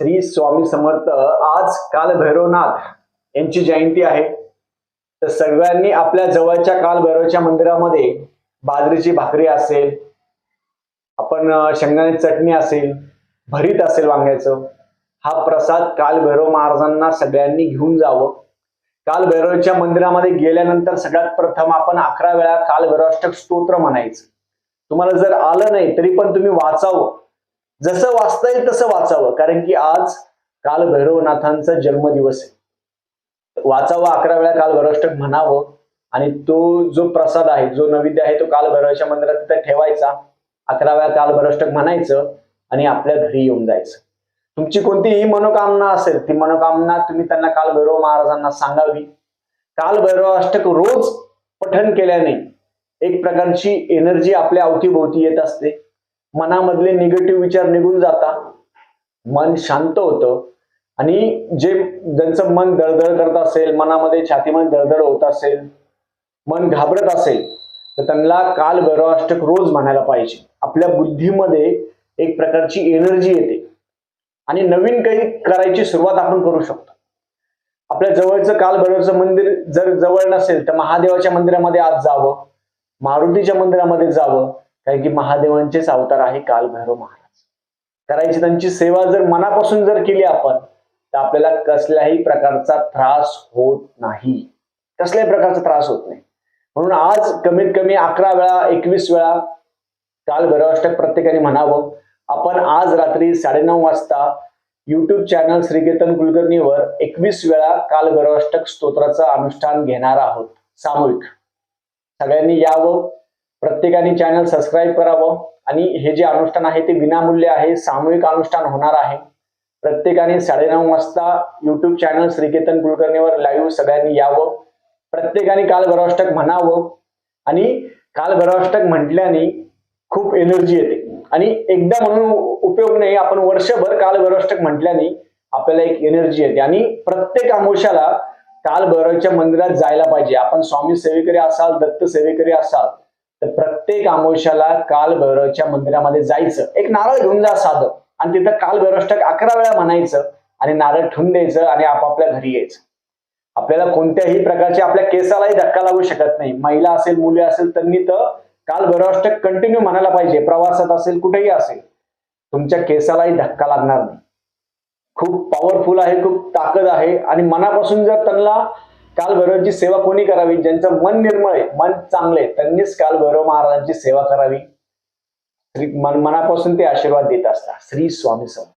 श्री स्वामी समर्थ आज काल भैरवनाथ यांची जयंती आहे. तर सगळ्यांनी आपल्या जवळच्या काल भैरवच्या मंदिरामध्ये बाजरीची भाकरी असेल आपण शेंगदाणे चटणी असेल भरीत असेल वांग्याचं हा प्रसाद काल भैरव महाराजांना सगळ्यांनी घेऊन जावं. काल भैरवच्या मंदिरामध्ये गेल्यानंतर सगळ्यात प्रथम आपण अकरा वेळा काल भैरवाष्टक स्तोत्र म्हणायचं. तुम्हाला जर आलं नाही तरी पण तुम्ही वाचावं. जसं वाचता येईल तसं वाचावं. कारण की आज काल भैरवनाथांचा जन्मदिवस आहे. वाचावं अकरा वेळा काल भैरवाष्टक म्हणावं आणि तो जो प्रसाद आहे जो नैवेद्य आहे तो काल भैरवाच्या मंदिरात तिथे ठेवायचा. अकरा वेळा काल भैरवाष्टक म्हणायचं आणि आपल्या घरी येऊन जायचं. तुमची कोणतीही मनोकामना असेल ती मनोकामना तुम्ही त्यांना काल भैरव महाराजांना सांगावी. काल भैरवाष्टक रोज पठण केल्याने एक प्रकारची एनर्जी आपल्या अवतीभोवती येत असते. मनामधले निगेटिव्ह विचार निघून जाता. मन शांत होतं. आणि जे ज्यांचं मन दळदळ करत असेल मनामध्ये छातीमध्ये दळदळ होत असेल मन घाबरत असेल तर त्यांना काल भैरवाष्टक रोज म्हणायला पाहिजे. आपल्या बुद्धीमध्ये एक प्रकारची एनर्जी येते. आणि नवीन काही करायची सुरुवात आपण करू शकतो. आपल्या जवळचं काल भैरवचं मंदिर जर जवळ नसेल तर महादेवाच्या मंदिरामध्ये आज जावं. मारुतीच्या मंदिरामध्ये जावं. कारण की महादेवांचेच अवतार आहे कालभैरव महाराज. करायची त्यांची सेवा जर मनापासून जर केली आपण तर आपल्याला कसल्याही प्रकारचा त्रास होत नाही. कसल्याही प्रकारचा त्रास होत नाही. म्हणून आज कमीत कमी अकरा वेळा एकवीस वेळा कालभैरवाष्टक प्रत्येकाने म्हणावं. आपण आज रात्री साडेनऊ वाजता युट्यूब चॅनल श्रीकेतन कुलकर्णीवर एकवीस वेळा काल भैरवाष्टक स्तोत्राचं अनुष्ठान घेणार आहोत सामूहिक. सगळ्यांनी यावं. प्रत्येकाने चॅनल सबस्क्राईब करावं. आणि हे जे अनुष्ठान आहे ते विनामूल्य आहे. सामूहिक अनुष्ठान होणार आहे. प्रत्येकाने साडेनऊ वाजता युट्यूब चॅनल श्रीकेतन कुलकर्णीवर लाईव्ह सगळ्यांनी यावं. प्रत्येकाने काल भैरवाष्टक म्हणावं. आणि काल भैरवाष्टक म्हटल्याने खूप एनर्जी येते. आणि एकदा म्हणून उपयोग नाही आपण वर्षभर काल भैरवाष्टक म्हटल्याने आपल्याला एक एनर्जी येते. आणि प्रत्येक आमोशाला काल भैरवच्या मंदिरात जायला पाहिजे. आपण स्वामी सेवेकरी असाल दत्त सेवेकरी असाल तर प्रत्येक आमोशाला कालभैरवच्या मंदिरामध्ये जायचं. एक नारळ घेऊन जा साधं. आणि तिथं कालभैरवष्टक अकरा वेळा म्हणायचं आणि नारळ ठेवून द्यायचं आणि आपापल्या घरी यायचं. आपल्याला कोणत्याही प्रकारचे आपल्या केसालाही धक्का लागू शकत नाही. महिला असेल मुले असेल त्यांनी तर कालभैरवष्टक कंटिन्यू म्हणायला पाहिजे. प्रवासात असेल कुठेही असेल तुमच्या केसालाही धक्का लागणार नाही. खूप पॉवरफुल आहे खूप ताकद आहे. आणि मनापासून जर त्यांना काल सेवा कोणी करावी? ज्यांचं मन निर्मळ आहे मन चांगले त्यांनीच कालभैरव महाराजांची सेवा करावी. श्री मन मनापासून ते आशीर्वाद देत असतात. श्री स्वामी समर्थ.